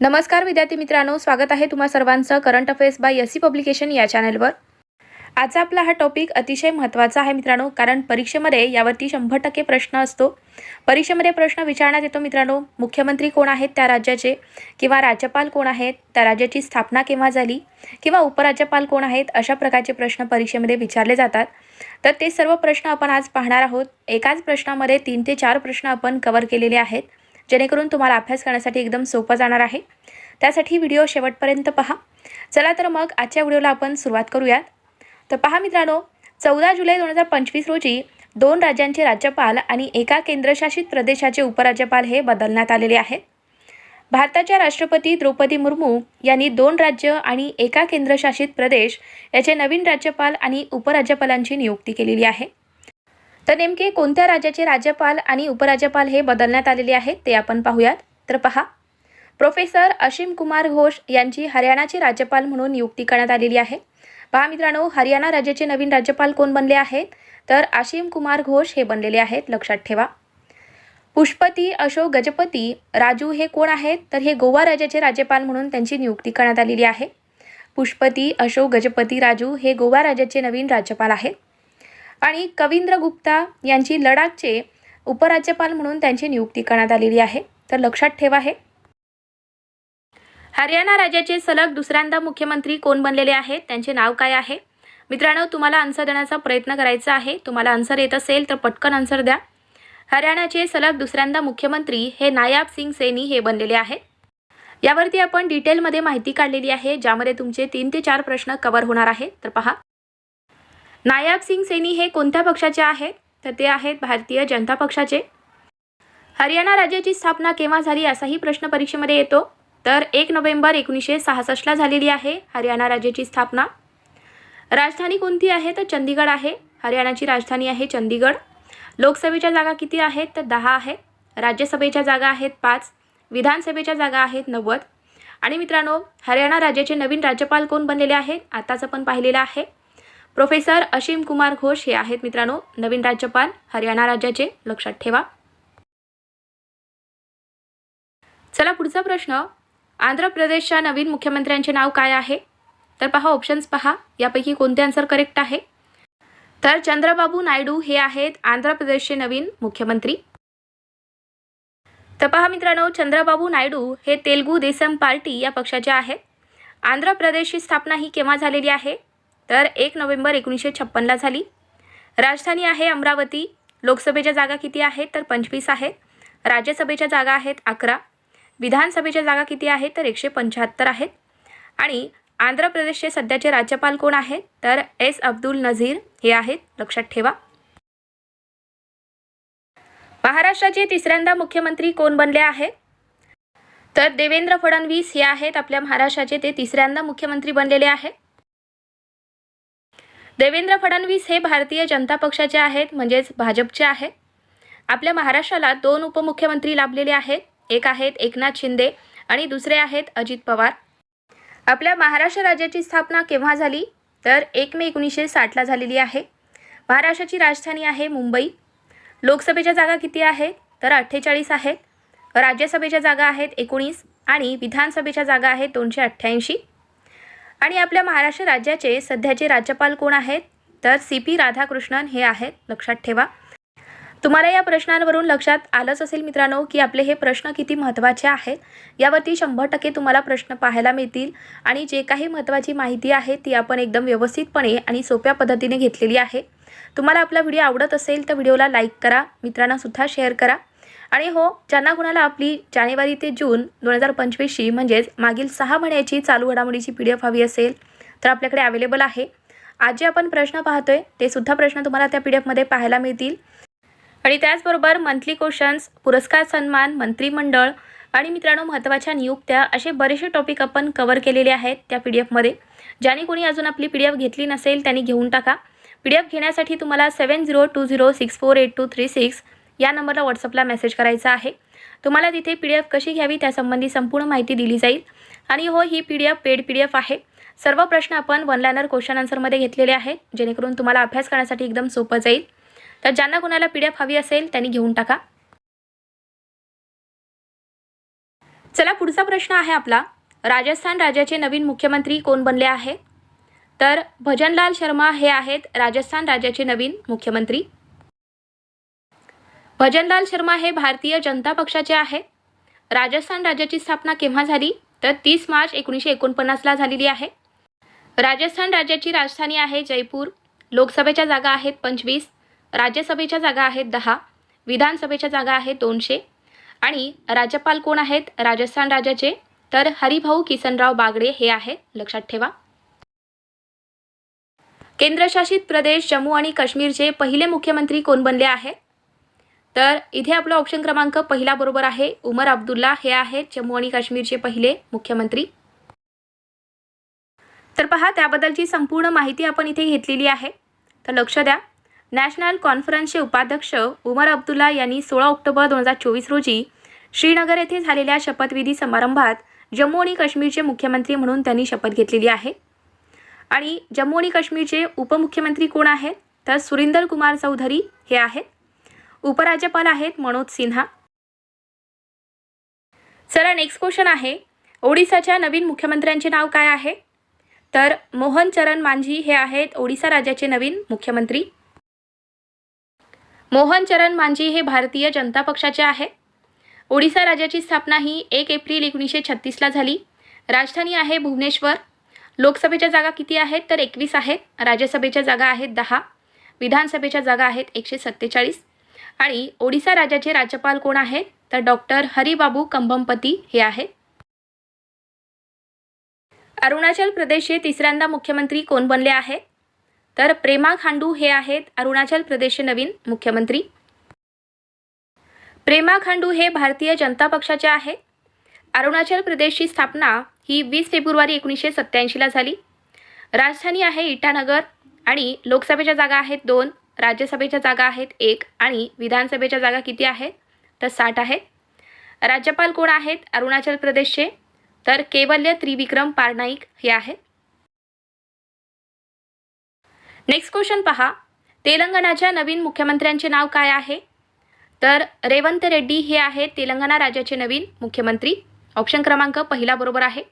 नमस्कार विद्यार्थी मित्रांनो स्वागत आहे तुम्हा सर्वांचं current affairs by S C publication या चॅनलवर. आजचा आपला हा टॉपिक अतिशय महत्त्वाचा आहे मित्रांनो कारण परीक्षेमध्ये यावरती शंभर टक्के प्रश्न असतो. परीक्षेमध्ये प्रश्न विचारण्यात येतो मित्रांनो मुख्यमंत्री कोण आहेत त्या राज्याचे? किंवा राज्यपाल कोण आहेत? त्या राज्याची स्थापना केव्हा झाली? किंवा उपराज्यपाल कोण आहेत? अशा प्रकारचे प्रश्न परीक्षेमध्ये विचारले जातात. तर ते सर्व प्रश्न आपण आज पाहणार आहोत. एकाच प्रश्नामध्ये तीन ते चार प्रश्न आपण कवर केलेले आहेत. जेणेकरून तुम्हाला अभ्यास करण्यासाठी एकदम सोपं जाणार आहे. त्यासाठी व्हिडिओ शेवटपर्यंत पहा. चला तर मग आजच्या व्हिडिओला आपण सुरुवात करूयात. तर पहा मित्रांनो चौदा जुलै दोन हजार पंचवीस रोजी दोन राज्यांचे राज्यपाल आणि एका केंद्रशासित प्रदेशाचे उपराज्यपाल हे बदलण्यात आलेले आहेत. भारताच्या राष्ट्रपती द्रौपदी मुर्मू यांनी दोन राज्य आणि एका केंद्रशासित प्रदेश याचे नवीन राज्यपाल आणि उपराज्यपालांची नियुक्ती केलेली आहे. तर नेमके कोणत्या राज्याचे राज्यपाल आणि उपराज्यपाल हे बदलण्यात आलेले आहेत ते आपण पाहूयात. तर पहा. प्रोफेसर अशिम कुमार घोष यांची हरियाणाचे राज्यपाल म्हणून नियुक्ती करण्यात आलेली आहे. पहा मित्रांनो हरियाणा राज्याचे नवीन राज्यपाल कोण बनले आहेत? तर आशिम कुमार घोष हे बनलेले आहेत लक्षात ठेवा. पुष्पती अशोक गजपती राजू हे कोण आहेत? तर हे गोवा राज्याचे राज्यपाल म्हणून त्यांची नियुक्ती करण्यात आलेली आहे. पुष्पती अशोक गजपती राजू हे गोवा राज्याचे नवीन राज्यपाल आहेत. आणि कवींद्र गुप्ता यांची लडाखचे उपराज्यपाल म्हणून त्यांची नियुक्ती करण्यात आलेली आहे. तर लक्षात ठेवा हे. हरियाणा राज्याचे सलग दुसऱ्यांदा मुख्यमंत्री कोण बनलेले आहेत त्यांचे नाव काय आहे? मित्रांनो तुम्हाला आन्सर देण्याचा प्रयत्न करायचा आहे. तुम्हाला आन्सर येत असेल तर पटकन आन्सर द्या. हरियाणाचे सलग दुसऱ्यांदा मुख्यमंत्री हे नायाब सिंग सैनी हे बनलेले आहेत. यावरती आपण डिटेलमध्ये माहिती काढलेली आहे ज्यामध्ये तुमचे तीन ते चार प्रश्न कवर होणार आहे तर पहा. नायाब सिंग सेनी हे कोणत्या पक्षाचे आहेत? तर ते आहेत भारतीय जनता पक्षाचे. हरियाणा राज्याची स्थापना केव्हा झाली असाही प्रश्न परीक्षेमध्ये येतो. तर एक नोव्हेंबर एकोणीसशे सहासष्टला झालेली आहे हरियाणा राज्याची स्थापना. राजधानी कोणती आहे? तर चंदीगड आहे. हरियाणाची राजधानी आहे चंदीगड लोकसभेच्या जागा किती आहेत? तर दहा आहेत. राज्यसभेच्या जागा आहेत पाच. विधानसभेच्या जागा आहेत नव्वद. आणि मित्रांनो हरियाणा राज्याचे नवीन राज्यपाल कोण बनलेले आहेत? आताच आपण पाहिलेलं आहे. प्रोफेसर असीम कुमार घोष हे आहेत मित्रांनो. नवीन राज्यपाल हरियाणा राज्याचे. लक्षात ठेवा. चला पुढचा प्रश्न. आंध्र प्रदेशच्या नवीन मुख्यमंत्र्यांचे नाव काय आहे? तर पहा ऑप्शन्स पहा. यापैकी कोणते आन्सर करेक्ट आहे? तर चंद्रबाबू नायडू हे आहेत आंध्र प्रदेशचे नवीन मुख्यमंत्री. तर पहा मित्रांनो चंद्रबाबू नायडू हे तेलगू देसम पार्टी या पक्षाचे आहेत. आंध्र प्रदेशची स्थापना ही केव्हा झालेली आहे? तर एक नोव्हेंबर एकोणीसशे छप्पनला झाली. राजधानी आहे अमरावती. लोकसभेच्या जागा किती आहेत तर पंचवीस आहेत. राज्यसभेच्या जागा आहेत अकरा. विधानसभेच्या जागा किती आहेत तर एकशे पंच्याहत्तर आहेत. आणि आंध्र प्रदेशचे सध्याचे राज्यपाल कोण आहेत तर एस अब्दुल नझीर हे आहेत. लक्षात ठेवा. महाराष्ट्राचे तिसऱ्यांदा मुख्यमंत्री कोण बनले आहेत? तर देवेंद्र फडणवीस हे आहेत. आपल्या महाराष्ट्राचे ते तिसऱ्यांदा मुख्यमंत्री बनलेले आहेत. देवेंद्र फडणवीस हे भारतीय जनता पक्षाचे आहेत म्हणजेच भाजपचे आहेत. आपल्या महाराष्ट्राला दोन उपमुख्यमंत्री लाभलेले आहेत एक आहेत एकनाथ शिंदे आणि दुसरे आहेत अजित पवार. आपल्या महाराष्ट्र राज्याची स्थापना केव्हा झाली? तर एक मे एकोणीसशे साठला झालेली आहे. महाराष्ट्राची राजधानी आहे मुंबई. लोकसभेच्या जागा किती आहेत? तर अठ्ठेचाळीस आहेत. राज्यसभेच्या जागा आहेत एकोणीस आणि विधानसभेच्या जागा आहेत दोनशे अठ्ठ्याऐंशी. आणि आपल्या महाराष्ट्र राज्याचे सध्याचे राज्यपाल कोण आहेत? तर सी पी राधाकृष्णन हे आहेत. लक्षात ठेवा. तुम्हाला या प्रश्नांवरून लक्षात आलंच असेल मित्रांनो की आपले हे प्रश्न किती महत्त्वाचे आहेत? यावरती शंभर टक्के तुम्हाला प्रश्न पाहायला मिळतील आणि जे काही महत्त्वाची माहिती आहे ती आपण एकदम व्यवस्थितपणे आणि सोप्या पद्धतीने घेतलेली आहे. तुम्हाला आपला व्हिडिओ आवडत असेल तर व्हिडिओला लाईक करा मित्रांनासुद्धा शेअर करा. आणि हो ज्यांना कुणाला आपली जानेवारी ते जून दोन हजार पंचवीसची म्हणजेच मागील सहा महिन्याची चालू घडामोडीची पी डी एफ हवी असेल तर आपल्याकडे अवेलेबल आहे. आज जे आपण प्रश्न पाहतोय ते सुद्धा प्रश्न तुम्हाला त्या पी डी एफमध्ये पाहायला मिळतील. आणि त्याचबरोबर मंथली क्वेश्चन्स पुरस्कार सन्मान मंत्रिमंडळ आणि मित्रांनो महत्त्वाच्या नियुक्त्या असे बरेचसे टॉपिक आपण कवर केलेले आहेत त्या पी डी एफमध्ये ज्याने कोणी अजून आपली पी डी एफ घेतली नसेल त्यांनी घेऊन टाका. पी डी एफ घेण्यासाठी तुम्हाला seven zero two zero six four eight two three six या नंबरला व्हॉट्सअपला मेसेज करायचा आहे. तुम्हाला तिथे पी डी एफ कशी घ्यावी त्यासंबंधी संपूर्ण माहिती दिली जाईल. आणि हो ही P D F paid P D F आहे. सर्व प्रश्न आपण वन लायनर क्वेश्चन आन्सरमध्ये घेतलेले आहेत. जेणेकरून तुम्हाला अभ्यास करण्यासाठी एकदम सोपं जाईल. तर ज्यांना कोणाला पी डी एफ हवी असेल त्यांनी घेऊन टाका. चला पुढचा प्रश्न आहे आपला. राजस्थान राज्याचे नवीन मुख्यमंत्री कोण बनले आहे? तर भजनलाल शर्मा हे आहेत राजस्थान राज्याचे नवीन मुख्यमंत्री. भजनलाल शर्मा हे भारतीय जनता पक्षाचे आहे. राजस्थान राज्याची स्थापना केव्हा झाली? तर तीस मार्च एकोणीसशे एकोणपन्नासला झालेली आहे. राजस्थान राज्याची राजधानी आहे जयपूर. लोकसभेच्या जागा आहेत पंचवीस राज्यसभेच्या जागा आहेत दहा विधानसभेच्या जागा आहेत दोनशे. आणि राज्यपाल कोण आहेत? राजस्थान राज्याचे. तर हरिभाऊ किसनराव बागडे हे आहेत. लक्षात ठेवा. केंद्रशासित प्रदेश जम्मू आणि काश्मीरचे पहिले मुख्यमंत्री कोण बनले आहेत? तर इथे आपला ऑप्शन क्रमांक पहिला बरोबर आहे. उमर अब्दुल्ला हे आहेत जम्मू आणि काश्मीरचे पहिले मुख्यमंत्री. तर पहा त्याबद्दलची संपूर्ण माहिती आपण इथे घेतलेली आहे. तर लक्ष द्या. नॅशनल कॉन्फरन्सचे उपाध्यक्ष उमर अब्दुल्ला यांनी सोळा ऑक्टोबर दोन हजार चोवीस रोजी श्रीनगर येथे झालेल्या शपथविधी समारंभात जम्मू आणि काश्मीरचे मुख्यमंत्री म्हणून त्यांनी शपथ घेतलेली आहे. आणि जम्मू आणि काश्मीरचे उपमुख्यमंत्री कोण आहेत? तर सुरिंदर कुमार चौधरी हे आहेत. उपराज्यपाल आहेत मनोज सिन्हा. चला नेक्स्ट क्वेश्चन आहे. ओडिसाच्या नवीन मुख्यमंत्र्यांचे नाव काय आहे? तर मोहन चरण मांझी हे आहेत ओडिसा राज्याचे नवीन मुख्यमंत्री. मोहन चरण मांझी हे भारतीय जनता पक्षाचे आहे ओडिसा राज्याची स्थापना ही एक एप्रिल एकोणीसशे छत्तीसला झाली. राजधानी आहे भुवनेश्वर. लोकसभेच्या जागा किती आहेत? तर एकवीस आहेत. राज्यसभेच्या जागा आहेत दहा. विधानसभेच्या जागा आहेत एकशे सत्तेचाळीस. आणि ओडिसा राज्याचे राज्यपाल कोण आहेत? तर डॉक्टर हरिबाबू कंभमपती हे आहेत. अरुणाचल प्रदेशचे तिसऱ्यांदा मुख्यमंत्री कोण बनले आहेत? तर प्रेमा खांडू हे आहेत अरुणाचल प्रदेशचे नवीन मुख्यमंत्री. प्रेमा खांडू हे भारतीय जनता पक्षाचे आहेत. अरुणाचल प्रदेशची स्थापना ही वीस फेब्रुवारी एकोणीसशे सत्त्याऐंशीला झाली. राजधानी आहे इटानगर आणि लोकसभेच्या जागा आहेत दोन. राज्यसभेच्या जागा आहेत एक आणि विधानसभेच्या जागा किती आहेत? तर साठ आहेत. राज्यपाल कोण आहेत? अरुणाचल प्रदेशचे. तर केवल्य त्रिविक्रम पारनाईक हे आहेत. नेक्स्ट क्वेश्चन पहा. तेलंगणाच्या नवीन मुख्यमंत्र्यांचे नाव काय आहे? तर रेवंत रेड्डी हे आहेत तेलंगणा राज्याचे नवीन मुख्यमंत्री. ऑप्शन क्रमांक पहिला बरोबर आहे.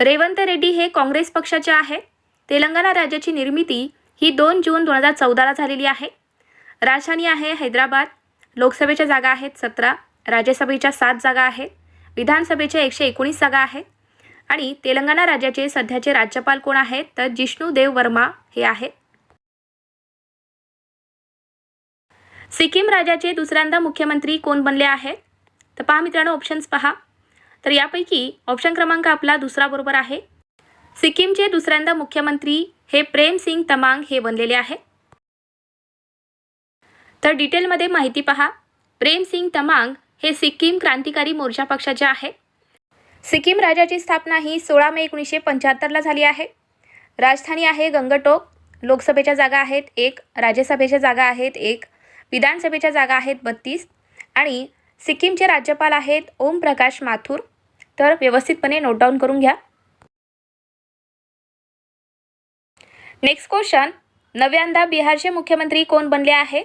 रेवंत रेड्डी हे काँग्रेस पक्षाचे आहेत. तेलंगणा राज्याची निर्मिती ही दोन जून दोन हजार चौदाला झालेली आहे. राजधानी आहे हैदराबाद. लोकसभेच्या जागा आहेत सतरा राज्यसभेच्या सात जागा आहेत विधानसभेच्या एकशे एकोणीस जागा आहेत आणि तेलंगणा राज्याचे सध्याचे राज्यपाल कोण आहेत तर जिष्णू देव वर्मा हे आहेत. सिक्कीम राज्याचे दुसऱ्यांदा मुख्यमंत्री कोण बनले आहेत? तर पहा मित्रांनो ऑप्शन्स पहा. तर यापैकी ऑप्शन क्रमांक आपला दुसरा बरोबर आहे. सिक्कीमचे दुसऱ्यांदा मुख्यमंत्री हे प्रेम सिंग तमांग हे बनलेले आहे. तर डिटेलमध्ये माहिती पहा. प्रेम सिंग तमांग हे सिक्कीम क्रांतिकारी मोर्चा पक्षाचे आहे. सिक्कीम राज्याची स्थापना ही सोळा मे एकोणीसशे पंच्याहत्तरला झाली आहे. राजधानी आहे गंगटोक. लोकसभेच्या जागा आहेत एक राज्यसभेच्या जागा आहेत एक विधानसभेच्या जागा आहेत बत्तीस आणि सिक्कीमचे राज्यपाल आहेत ओम प्रकाश माथुर. तर व्यवस्थितपणे नोट डाऊन करून घ्या. नेक्स्ट क्वेश्चन नव्यांदा बिहारचे मुख्यमंत्री कोण बनले आहेत?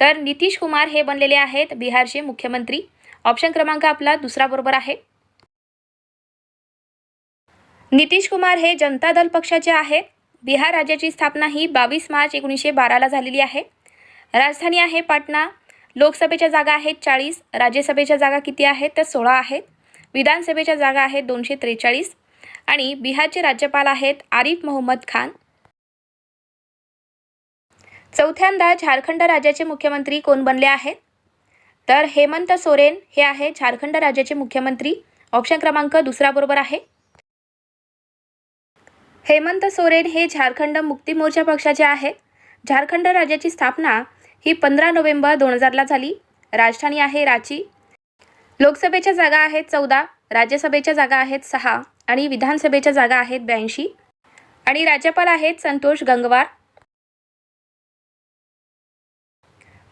तर नितीश कुमार हे बनलेले आहेत बिहारचे मुख्यमंत्री. ऑप्शन क्रमांक आपला दुसरा बरोबर आहे. नितीश कुमार हे जनता दल पक्षाचे आहेत. बिहार राज्याची स्थापना ही बावीस मार्च एकोणीसशे बाराला झालेली आहे. राजधानी आहे पाटणा. लोकसभेच्या जागा आहेत चाळीस. राज्यसभेच्या जागा किती आहेत? तर सोळा आहेत. विधानसभेच्या जागा आहेत दोनशे त्रेचाळीस. आणि बिहारचे राज्यपाल आहेत आरिफ मोहम्मद खान. चौथ्यांदा झारखंड राज्याचे मुख्यमंत्री कोण बनले आहेत? तर हेमंत सोरेन हे आहे झारखंड राज्याचे मुख्यमंत्री. ऑप्शन क्रमांक दुसरा बरोबर आहे. हेमंत सोरेन हे झारखंड मुक्ती मोर्चा पक्षाचे आहेत. झारखंड राज्याची स्थापना ही पंधरा नोव्हेंबर दोन हजारला झाली. राजधानी आहे रांची. लोकसभेच्या जागा आहेत चौदा राज्यसभेच्या जागा आहेत सहा आणि विधानसभेच्या जागा आहेत ब्याऐंशी. आणि राज्यपाल आहेत संतोष गंगवार.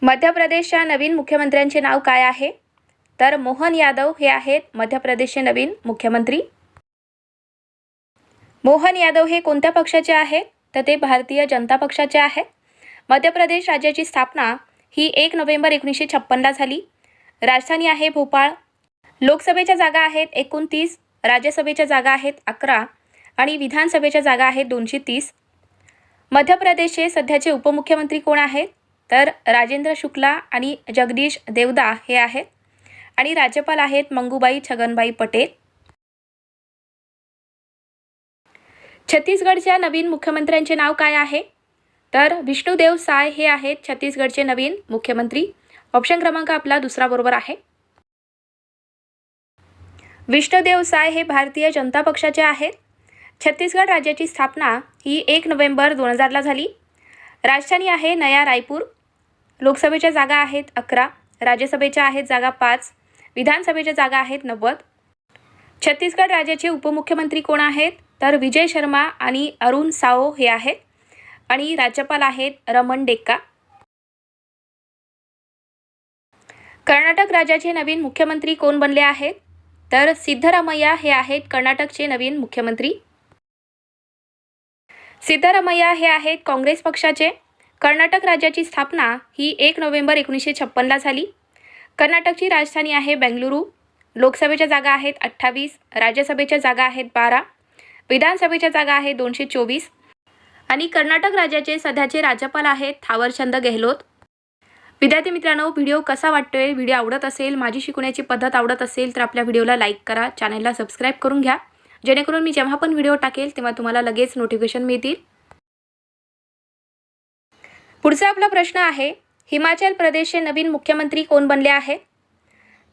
मध्य प्रदेशच्या नवीन मुख्यमंत्र्यांचे नाव काय आहे? तर मोहन यादव हे आहेत मध्य प्रदेशचे नवीन मुख्यमंत्री. मोहन यादव हे कोणत्या पक्षाचे आहेत? तर ते भारतीय जनता पक्षाचे आहेत. मध्य प्रदेश राज्याची स्थापना ही एक नोव्हेंबर एकोणीसशे छप्पनला झाली. राजधानी आहे भोपाळ. लोकसभेच्या जागा आहेत एकोणतीस राज्यसभेच्या जागा आहेत अकरा आणि विधानसभेच्या जागा आहेत दोनशे तीस. मध्य प्रदेशचे सध्याचे उपमुख्यमंत्री कोण आहेत? तर राजेंद्र शुक्ला आणि जगदीश देवदा हे आहेत. आणि राज्यपाल आहेत मंगूबाई छगनबाई पटेल. छत्तीसगडच्या नवीन मुख्यमंत्र्यांचे नाव काय आहे? तर विष्णुदेव साय हे आहेत छत्तीसगडचे नवीन मुख्यमंत्री. ऑप्शन क्रमांक आपला दुसरा बरोबर आहे. विष्णुदेव साय हे भारतीय जनता पक्षाचे आहेत. छत्तीसगड राज्याची स्थापना ही एक नोव्हेंबर दोन हजारला झाली. राजधानी आहे नया रायपूर. लोकसभेच्या जागा आहेत अकरा राज्यसभेच्या आहेत जागा पाच विधानसभेच्या जागा आहेत नव्वद. छत्तीसगड राज्याचे उपमुख्यमंत्री कोण आहेत? तर विजय शर्मा आणि अरुण साओ हे आहेत. आणि राज्यपाल आहेत रमण डेक्का. कर्नाटक राज्याचे नवीन मुख्यमंत्री कोण बनले आहेत? तर सिद्धरामय्या हे आहेत कर्नाटकचे नवीन मुख्यमंत्री. सिद्धरामय्या हे आहेत काँग्रेस पक्षाचे. कर्नाटक राज्याची स्थापना ही एक नोव्हेंबर एकोणीसशे छप्पनला झाली. कर्नाटकची राजधानी आहे बेंगलुरू. लोकसभेच्या जागा आहेत अठ्ठावीस राज्यसभेच्या जागा आहेत बारा विधानसभेच्या जागा आहेत दोनशे चोवीस आणि कर्नाटक राज्याचे सध्याचे राज्यपाल आहेत थावरचंद गेहलोत. विद्यार्थी मित्रांनो व्हिडिओ कसा वाटतोय? व्हिडिओ आवडत असेल माझी शिकवण्याची पद्धत आवडत असेल तर आपल्या व्हिडिओला लाईक करा चॅनलला सबस्क्राईब करून घ्या. जेणेकरून मी जेव्हा पण व्हिडिओ टाकेल तेव्हा तुम्हाला लगेच नोटिफिकेशन मिळतील. पुढचा आपला प्रश्न आहे हिमाचल प्रदेशचे नवीन मुख्यमंत्री कोण बनले आहे?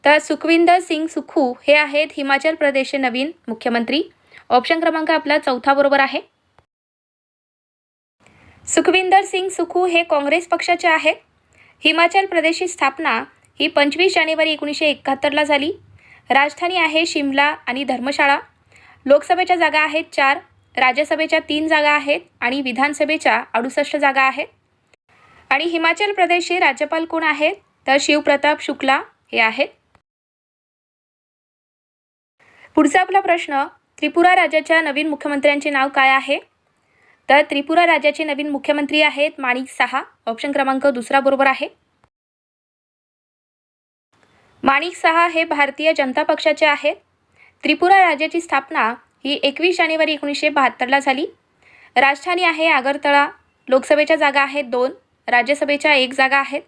तर सुखविंदर सिंग सुखू हे आहेत हिमाचल प्रदेशचे नवीन मुख्यमंत्री. ऑप्शन क्रमांक आपला चौथा बरोबर आहे. सुखविंदर सिंग सुखू हे काँग्रेस पक्षाचे आहेत. हिमाचल प्रदेशची स्थापना ही पंचवीस जानेवारी एकोणीसशे एकाहत्तरला झाली. राजधानी आहे शिमला आणि धर्मशाळा. लोकसभेच्या जागा आहेत चार राज्यसभेच्या तीन जागा आहेत आणि विधानसभेच्या अडुसष्ट जागा आहेत. आणि हिमाचल प्रदेशचे राज्यपाल कोण आहेत? तर शिवप्रताप शुक्ला हे आहेत. पुढचा आपला प्रश्न त्रिपुरा राज्याच्या नवीन मुख्यमंत्र्यांचे नाव काय आहे? तर त्रिपुरा राज्याचे नवीन मुख्यमंत्री आहेत माणिक सहा. ऑप्शन क्रमांक दुसरा बरोबर आहे. माणिक सहा हे भारतीय जनता पक्षाचे आहेत. त्रिपुरा राज्याची स्थापना ही एकवीस जानेवारी एकोणीसशे बहात्तरला झाली. राजधानी आहे आगरतळा. लोकसभेच्या जागा आहेत दोन. राज्यसभेच्या एक जागा आहेत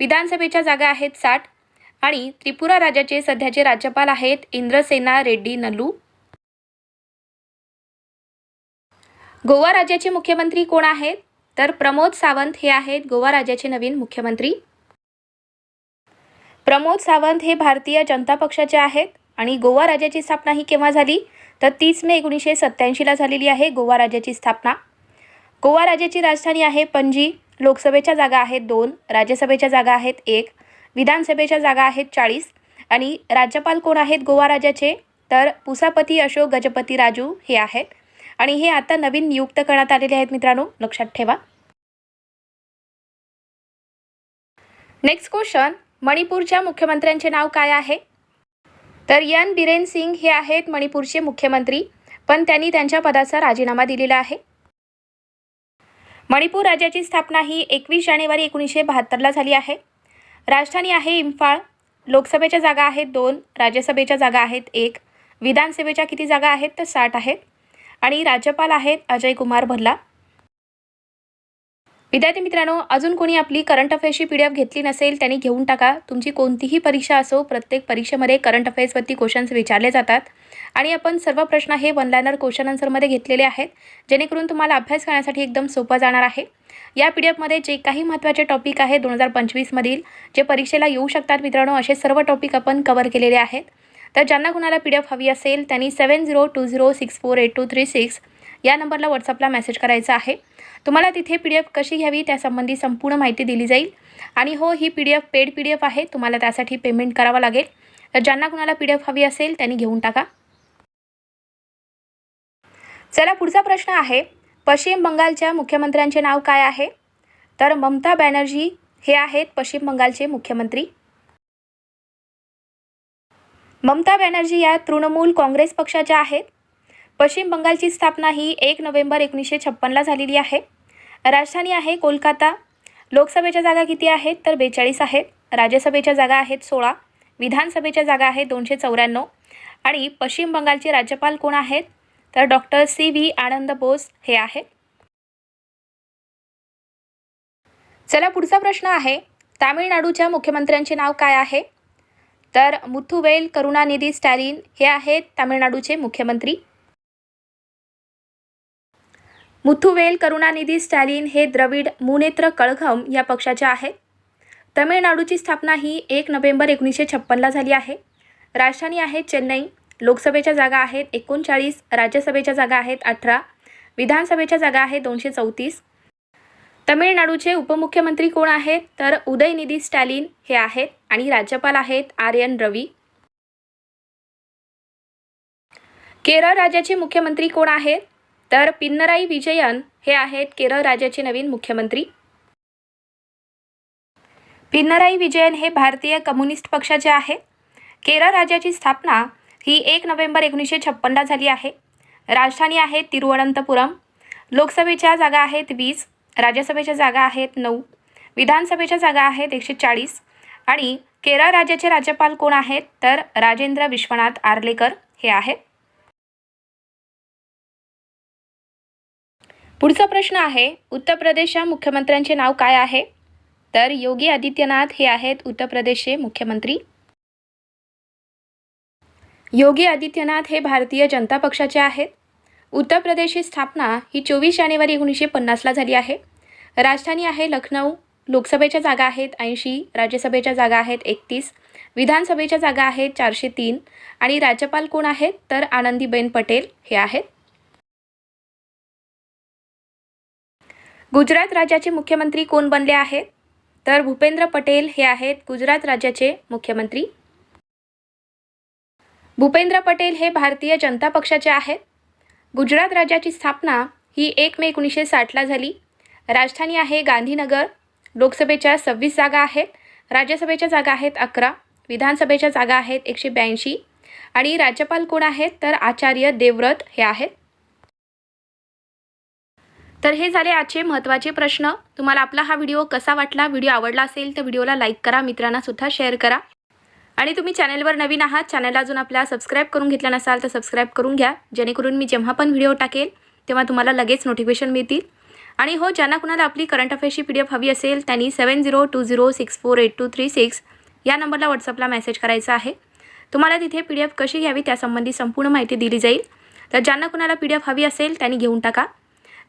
विधानसभेच्या जागा आहेत साठ आणि त्रिपुरा राज्याचे सध्याचे राज्यपाल आहेत इंद्रसेना रेड्डी नल्लू. गोवा राज्याचे मुख्यमंत्री कोण आहेत? तर प्रमोद सावंत हे आहेत गोवा राज्याचे नवीन मुख्यमंत्री. प्रमोद सावंत हे भारतीय जनता पक्षाचे आहेत आणि गोवा राज्याची स्थापना ही केव्हा झाली? तर तीस मे एकोणीसशे सत्त्याऐंशीला झालेली आहे गोवा राज्याची स्थापना. गोवा राज्याची राजधानी आहे पणजी. लोकसभेच्या जागा आहेत दोन राज्यसभेच्या जागा आहेत एक विधानसभेच्या जागा आहेत चाळीस. आणि राज्यपाल कोण आहेत गोवा राज्याचे? तर पुसापती अशोक गजपती राजू हे आहेत. आणि हे आता नवीन नियुक्त करण्यात आलेले आहेत मित्रांनो. लक्षात ठेवा. नेक्स्ट क्वेश्चन मणिपूरच्या मुख्यमंत्र्यांचे नाव काय आहे? तर यन बिरेन सिंग हे आहेत मणिपूरचे मुख्यमंत्री पण त्यांनी त्यांच्या पदाचा राजीनामा दिलेला आहे. मणिपूर राज्याची स्थापना ही एकवीस जानेवारी एकोणीसशे बहात्तरला झाली आहे. राजधानी आहे इम्फाळ. लोकसभेच्या जागा आहेत दोन राज्यसभेच्या जागा आहेत एक विधानसभेच्या किती जागा आहेत तर साठ आहेत. आणि राज्यपाल आहेत अजय कुमार भल्ला. विद्यार्थी मित्रांनो अजून कोणी आपली करंट अफेअर्सची पी डी एफ घेतली नसेल त्यांनी घेऊन टाका. तुमची कोणतीही परीक्षा असो प्रत्येक परीक्षेमध्ये करंट अफेअर्सवरती क्वेश्चन्स विचारले जातात. आणि आपण सर्व प्रश्न हे वन लायनर क्वेश्चन आन्सरमध्ये घेतलेले आहेत जेणेकरून तुम्हाला अभ्यास करण्यासाठी एकदम सोपं जाणार आहे. या पी डी एफमध्ये जे काही महत्त्वाचे टॉपिक आहे दोन हजार पंचवीसमधील जे परीक्षेला येऊ शकतात मित्रांनो असे सर्व टॉपिक आपण कवर केलेले आहेत. तर ज्यांना कुणाला पी डी एफ हवी असेल त्यांनी seven zero two zero six four eight two three six या नंबरला व्हॉट्सअपला मेसेज करायचा आहे. तुम्हाला तिथे पी डी एफ कशी घ्यावी त्यासंबंधी संपूर्ण माहिती दिली जाईल. आणि हो ही P D F paid P D F आहे तुम्हाला त्यासाठी पेमेंट करावं लागेल. तर ज्यांना कुणाला पी डी एफ हवी असेल त्यांनी घेऊन टाका. चला पुढचा प्रश्न आहे पश्चिम बंगालच्या मुख्यमंत्र्यांचे नाव काय आहे? तर ममता बॅनर्जी हे आहेत पश्चिम बंगालचे मुख्यमंत्री. ममता बॅनर्जी या तृणमूल काँग्रेस पक्षाच्या आहेत. पश्चिम बंगालची स्थापना ही एक नोव्हेंबर एकोणीसशे छप्पनला झालेली आहे. राजधानी आहे कोलकाता. लोकसभेच्या जागा किती आहेत? तर बेचाळीस आहेत. राज्यसभेच्या जागा आहेत सोळा. विधानसभेच्या जागा आहेत दोनशे चौऱ्याण्णव. आणि पश्चिम बंगालचे राज्यपाल कोण आहेत? तर doctor C V Anand Bose हे आहेत. चला पुढचा प्रश्न आहे. तामिळनाडूच्या मुख्यमंत्र्यांचे नाव काय आहे? तर मुथुवेल करुणानिधी स्टॅलिन हे आहेत तामिळनाडूचे मुख्यमंत्री. मुथुवेल करुणानिधी स्टॅलिन हे द्रविड मुनेत्र कळघम या पक्षाचे आहेत. तमिळनाडूची स्थापना ही एक नोव्हेंबर एकोणीसशे छप्पनला झाली आहे. राजधानी आहे चेन्नई. लोकसभेच्या जागा आहेत एकोणचाळीस राज्यसभेच्या जागा आहेत अठरा विधानसभेच्या जागा आहेत दोनशे चौतीस. तमिळनाडूचे उपमुख्यमंत्री कोण आहेत? तर उदयनिधी स्टॅलिन हे आहेत आणि राज्यपाल आहेत आर एन रवी. केरळ राज्याचे मुख्यमंत्री कोण आहेत? तर पिन्नराई विजयन हे आहेत केरळ राज्याचे नवीन मुख्यमंत्री. पिन्नराई विजयन हे भारतीय कम्युनिस्ट पक्षाचे आहे. केरळ राज्याची स्थापना ही एक नोव्हेंबर एकोणीसशे छप्पनला झाली आहे. राजधानी आहे तिरुवनंतपुरम. लोकसभेच्या जागा आहेत वीस राज्यसभेच्या जागा आहेत नऊ विधानसभेच्या जागा आहेत एकशे चाळीस आणि केरळ राज्याचे राज्यपाल कोण आहेत तर राजेंद्र विश्वनाथ आर्लेकर हे आहेत. पुढचा प्रश्न आहे उत्तर प्रदेशच्या मुख्यमंत्र्यांचे नाव काय आहे? तर योगी आदित्यनाथ हे आहेत उत्तर प्रदेशचे मुख्यमंत्री. योगी आदित्यनाथ हे भारतीय जनता पक्षाचे आहेत. उत्तर प्रदेशची स्थापना ही चोवीस जानेवारी एकोणीसशे पन्नासला झाली आहे. राजधानी आहे लखनौ लोकसभेच्या जागा आहेत ऐंशी राज्यसभेच्या जागा आहेत एकतीस विधानसभेच्या जागा आहेत चारशे तीन आणि राज्यपाल कोण आहेत? तर आनंदीबेन पटेल हे आहेत. गुजरात राज्याचे मुख्यमंत्री कोण बनले आहेत? तर भूपेंद्र पटेल हे आहेत गुजरात राज्याचे मुख्यमंत्री. भूपेंद्र पटेल हे भारतीय जनता पक्षाचे आहेत. गुजरात राज्याची स्थापना ही एक मे एकोणीसशे साठला झाली. राजधानी आहे गांधीनगर. लोकसभेच्या सव्वीस जागा आहेत. राज्यसभेच्या जागा आहेत अकरा. विधानसभेच्या जागा आहेत एकशे ब्याऐंशी. आणि राज्यपाल कोण आहेत? तर आचार्य देवव्रत हे आहेत. तर हे झाले आजचे महत्त्वाचे प्रश्न. तुम्हाला आपला हा व्हिडिओ कसा वाटला व्हिडिओ आवडला असेल तर व्हिडिओला लाईक करा मित्रांना सुद्धा शेअर करा. आणि तुम्ही चॅनलवर नवीन आहात चॅनलला अजून आपल्या सबस्क्राईब करून घेतला नसाल तर सबस्क्राईब करून घ्या. जेणेकरून मी जेव्हा पण व्हिडिओ टाकेल तेव्हा तुम्हाला लगेच नोटिफिकेशन मिळतील. आणि हो ज्यांना कुणाला आपली करंट अफेअर्सची पी डी एफ हवी असेल त्यांनी seven zero two zero six four eight two three six या नंबरला व्हॉट्सअपला मेसेज करायचा आहे. तुम्हाला तिथे पी डी एफ कशी घ्यावी त्यासंबंधी संपूर्ण माहिती दिली जाईल. तर ज्यांना कुणाला पी डी एफ हवी असेल त्यांनी घेऊन टाका.